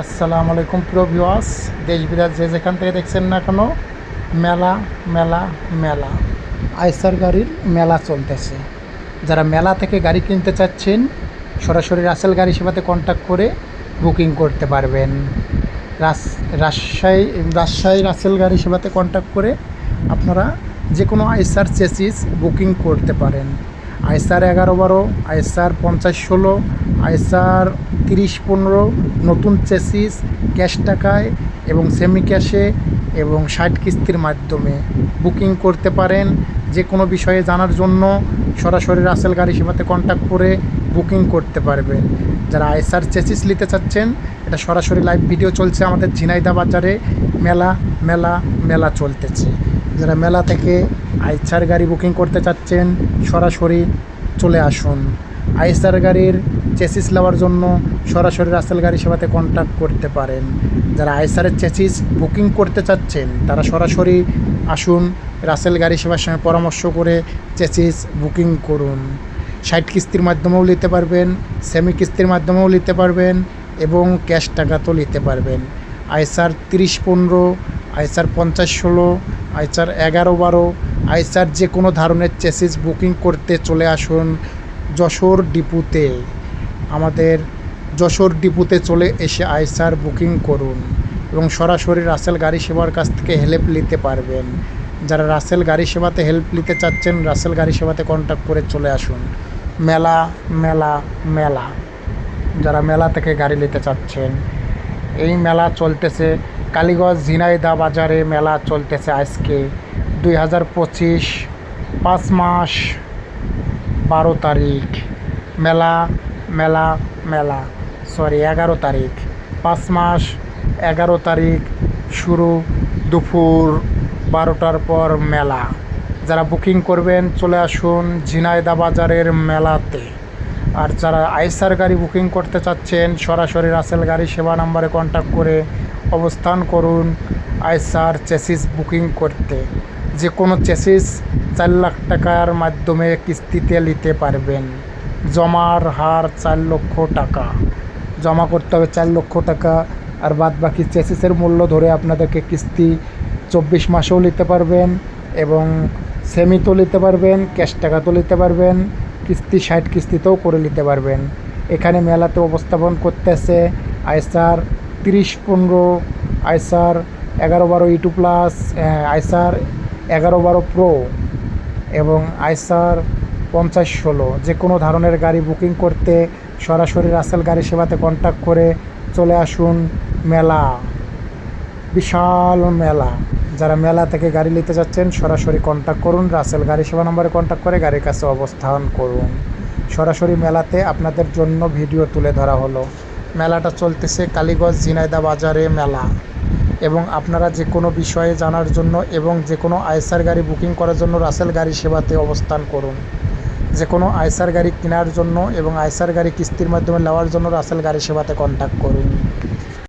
আসসালামু আলাইকুম প্রিয় ভিউয়ার্স দেশ বিদেশ যে যেখান থেকে দেখছেন না কেন, মেলা মেলা মেলা। আইসার গাড়ির মেলা চলতেছে। যারা মেলা থেকে গাড়ি কিনতে চাচ্ছেন, সরাসরি রাসেল গাড়ি সেবাতে কন্ট্যাক্ট করে বুকিং করতে পারবেন। রাস, রাজশাহী রাজশাহী রাসেল গাড়ি সেবাতে কন্ট্যাক্ট করে আপনারা যে কোনো আইসার চেসিস বুকিং করতে পারেন। আইসার এগারো বারো আইসার পঞ্চাশ ষোলো আইসার তিরিশ পনেরো, নতুন চেসিস, ক্যাশ টাকায় এবং সেমি ক্যাশে এবং ষাট কিস্তির মাধ্যমে। বুকিং করতে পারেন যে কোনো বিষয়ে জানার জন্য সরাসরি রাসেল গাড়ি সেবাতে কন্ট্যাক্ট করে বুকিং করতে পারবেন। যারা আইসার চেসিস নিতে চাচ্ছেন, এটা সরাসরি লাইভ ভিডিও চলছে আমাদের ঝিনাইদা বাজারে। মেলা মেলা মেলা চলতেছে। যারা মেলা থেকে আইসার গাড়ি বুকিং করতে চাচ্ছেন, সরাসরি চলে আসুন। আইসার গাড়ির চেসিস নেওয়ার জন্য সরাসরি রাসেল গাড়ি সেবাতে কন্ট্যাক্ট করতে পারেন। যারা আইসারের চেসিস বুকিং করতে চাচ্ছেন, তারা সরাসরি আসুন, রাসেল গাড়ি সেবার সঙ্গে পরামর্শ করে চেসিস বুকিং করুন। ষাট কিস্তির মাধ্যমেও নিতে পারবেন, সেমি কিস্তির মাধ্যমেও নিতে পারবেন এবং ক্যাশ টাকাতেও নিতে পারবেন। আইসার তিরিশ পনেরো, আইসার পঞ্চাশ ষোলো, আইসার এগারো বারো আইসার যে কোনো ধরনের চেসিস বুকিং করতে চলে আসুন যশোর ডিপুতে। আমাদের যশোর ডিপুতে চলে এসে আইসার বুকিং করুন এবং সরাসরি রাসেল গাড়ি সেবার কাছ থেকে হেল্প নিতে পারবেন। যারা রাসেল গাড়ি সেবাতে হেল্প নিতে চাচ্ছেন, রাসেল গাড়ি সেবাতে কন্ট্যাক্ট করে চলে আসুন। মেলা মেলা মেলা। যারা মেলা থেকে গাড়ি নিতে চাচ্ছেন, এই মেলা চলতেছে কালীগঞ্জ ঝিনাইদা বাজারে মেলা চলতেছে আজকে। দুই হাজার পঁচিশ, পাঁচ মাস, বারো তারিখ, মেলা মেলা মেলা সরি এগারো তারিখ, পাঁচ মাস, এগারো তারিখ শুরু, দুপুর বারোটার পর মেলা। যারা বুকিং করবেন, চলে আসুন ঝিনাইদা বাজারের মেলাতে। আর যারা আইসার গাড়ি বুকিং করতে চাচ্ছেন, সরাসরি রাসেল গাড়ি সেবা নাম্বারে কন্ট্যাক্ট করে অবস্থান করুন আইসার চেসিস বুকিং করতে। যে কোনো চেসিস চার লাখ টাকার মাধ্যমে কিস্তিতে নিতে পারবেন। জমার হার চার লক্ষ টাকা। জমা করতে হবে চার লক্ষ টাকা আর বাদ বাকি চেসিসের মূল্য ধরে আপনাদেরকে কিস্তি চব্বিশ মাসেও নিতে পারবেন এবং সেমি তো নিতে পারবেন, ক্যাশ টাকা তো নিতে পারবেন, কিস্তি ষাট কিস্তিতেও করে নিতে পারবেন। এখানে মেলাতে উপস্থাপন করতেছে আইসার তিরিশ পনেরো, আইসার এগারো বারো ইটু প্লাস আইসার এগারো বারো প্রো এবং আইসার পঞ্চাশ ষোলো। যে কোনো ধরনের গাড়ি বুকিং করতে সরাসরি রাসেল গাড়ি সেবাতে কন্ট্যাক্ট করে চলে আসুন মেলা। বিশাল মেলা। যারা মেলা থেকে গাড়ি নিতে যাচ্ছেন, সরাসরি কন্ট্যাক্ট করুন। রাসেল গাড়ি সেবা নম্বরে কন্ট্যাক্ট করে গাড়ির কাছে অবস্থান করুন। সরাসরি মেলাতে আপনাদের জন্য ভিডিও তুলে ধরা হলো। মেলাটা চলতেছে কালীগঞ্জ ঝিনাইদা বাজারে মেলা। এবং আপনারা যে কোনো বিষয়ে জানার জন্য এবং যে কোনো আয়সার গাড়ি বুকিং করার জন্য রাসেল গাড়ি সেবাতে অবস্থান করুন। যে কোনো আয়সার গাড়ি কেনার জন্য এবং আয়সার গাড়ি কিস্তির মাধ্যমে নেওয়ার জন্য রাসেল গাড়ি সেবাতে কন্ট্যাক্ট করুন।